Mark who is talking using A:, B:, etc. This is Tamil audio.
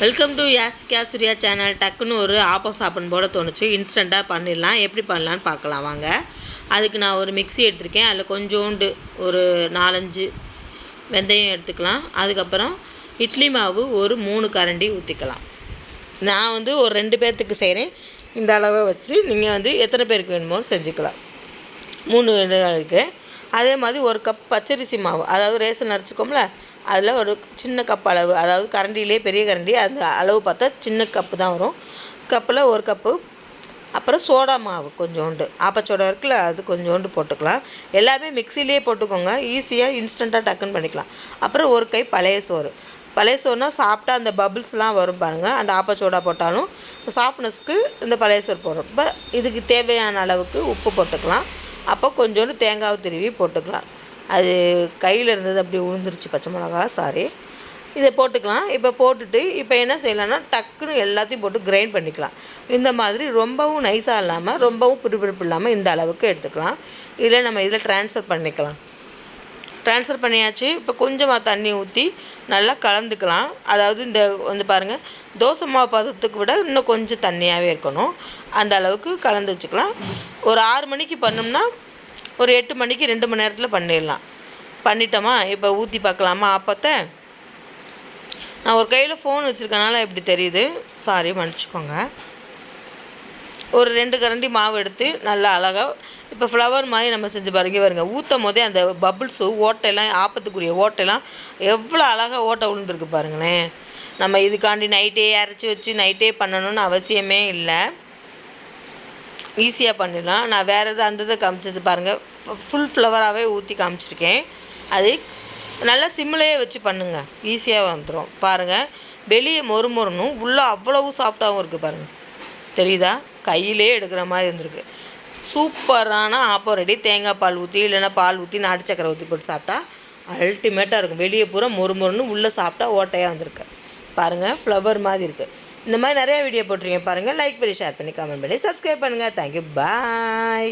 A: Welcome to Yasika Surya channel டக்குன்னு ஒரு ஆப்போ சாப்பிட்னு போட தோணுச்சு. இன்ஸ்டண்ட்டாக பண்ணிடலாம். எப்படி பண்ணலான்னு பார்க்கலாம் வாங்க. அதுக்கு நான் ஒரு மிக்ஸி எடுத்திருக்கேன். அதில் கொஞ்சோண்டு ஒரு நாலஞ்சு வெந்தயம் எடுத்துக்கலாம். அதுக்கப்புறம் இட்லி மாவு ஒரு மூணு கரண்டி ஊற்றிக்கலாம் நான் வந்து ஒரு ரெண்டு பேர்த்துக்கு செய்கிறேன் இந்த அளவை வச்சு நீங்கள் வந்து எத்தனை பேருக்கு வேணுமோ செஞ்சுக்கலாம். மூணு இருக்குது அதே மாதிரி ஒரு கப் பச்சரிசி மாவு. அதாவது ரேஷன் அரைச்சிக்கோம்ல. அதில் ஒரு சின்ன கப் அளவு அதாவது கரண்டிலே பெரிய கரண்டி அந்த அளவு பார்த்தா சின்ன கப்பு தான் வரும். கப்பில் ஒரு கப்பு அப்புறம் சோடா மாவு கொஞ்சோண்டு. ஆப்பச்சோடா இருக்குல்ல அது கொஞ்சோண்டு போட்டுக்கலாம். எல்லாமே மிக்சிலேயே போட்டுக்கோங்க. ஈஸியாக இன்ஸ்டண்ட்டாக டக்குன்னு பண்ணிக்கலாம். அப்புறம் ஒரு கை பழைய சோறு. பழைய சோறுனா சாப்பிட்டா அந்த பபிள்ஸ்லாம் வரும் பாருங்கள் அந்த ஆப்பச்சோடா போட்டாலும் சாஃப்ட்னஸ்க்கு இந்த பழைய சோறு போடுறோம். இப்போ இதுக்கு தேவையான அளவுக்கு உப்பு போட்டுக்கலாம். அப்போ கொஞ்சோண்டு தேங்காய் திருவி போட்டுக்கலாம். அது கையில் இருந்தது அப்படி உளுந்துருச்சு பச்சை மிளகா சாரி இதை போட்டுக்கலாம். இப்போ போட்டுட்டு இப்போ என்ன செய்யலாம்னா டக்குன்னு எல்லாத்தையும் போட்டு கிரைண்ட் பண்ணிக்கலாம். இந்த மாதிரி ரொம்பவும் நைஸாக இல்லாமல் ரொம்பவும் பிறுபிறுப்பு இல்லாமல் இந்த அளவுக்கு எடுத்துக்கலாம். இதில் நம்ம இதில் ட்ரான்ஸ்ஃபர் பண்ணிக்கலாம். ட்ரான்ஸ்ஃபர் பண்ணியாச்சு. இப்போ கொஞ்சமாக தண்ணி ஊற்றி நல்லா கலந்துக்கலாம். அதாவது இந்த வந்து பாருங்கள் தோசை மாவு பதத்துக்கு விட இன்னும் கொஞ்சம் தண்ணியாகவே இருக்கணும். அந்த அளவுக்கு கலந்து வச்சுக்கலாம். ஒரு ஆறு மணிக்கு பண்ணோம்னா ஒரு எட்டு மணிக்கு ரெண்டு மணி நேரத்தில் பண்ணிடலாம். பண்ணிட்டோமா? இப்போ ஊற்றி பார்க்கலாமா? ஆப்பத்தை நான் ஒரு கையில் ஃபோன் வச்சுருக்கனால இப்படி தெரியுது. சாரி மன்னிச்சிக்கோங்க. ஒரு ரெண்டு கரண்டி மாவு எடுத்து நல்லா அழகாக இப்போ ஃப்ளவர் மாதிரி நம்ம செஞ்சு பாருங்க பாருங்க. ஊற்றும் போதே அந்த பபுள்ஸு ஓட்டையெல்லாம் ஆப்பத்துக்குரிய ஓட்டையெல்லாம் எவ்வளோ அழகாக ஓட்டை விழுந்துருக்கு பாருங்களேன். நம்ம இதுக்காண்டி நைட்டே அரைச்சி வச்சு நைட்டே பண்ணணும்னு அவசியமே இல்லை. ஈஸியாக பண்ணிடலாம். நான் வேறு எது அந்த இதை காமிச்சது பாருங்கள் ஃபுல் ஃப்ளவராகவே ஊற்றி காமிச்சிருக்கேன். அது நல்லா சிம்மிலேயே வச்சு பண்ணுங்கள் ஈஸியாக வந்துடும் பாருங்கள் வெளியே மொறு மொறுனும் உள்ளே அவ்வளவு சாஃப்டாகவும் இருக்குது பாருங்கள் தெரியுதா? கையிலே எடுக்கிற மாதிரி இருந்திருக்கு சூப்பரான ஆப்பம் ரெடி. தேங்காய் பால் ஊற்றி இல்லைன்னா பால் ஊற்றி நாட்டு சக்கரை ஊற்றி போட்டு சாப்பிட்டா அல்டிமேட்டாக இருக்கும். வெளியே பூரா மொறு மொறுன்னு உள்ளே சாப்பிட்டா ஓட்டையாக வந்திருக்கு. பாருங்கள் ஃப்ளவர் மாதிரி இருக்குது இந்த மாதிரி நிறையா வீடியோ போட்டிருக்கேன் பாருங்கள் லைக் பண்ணி ஷேர் பண்ணி கமெண்ட் பண்ணி சப்ஸ்கிரைப் பண்ணுங்கள் தேங்க்யூ பாய்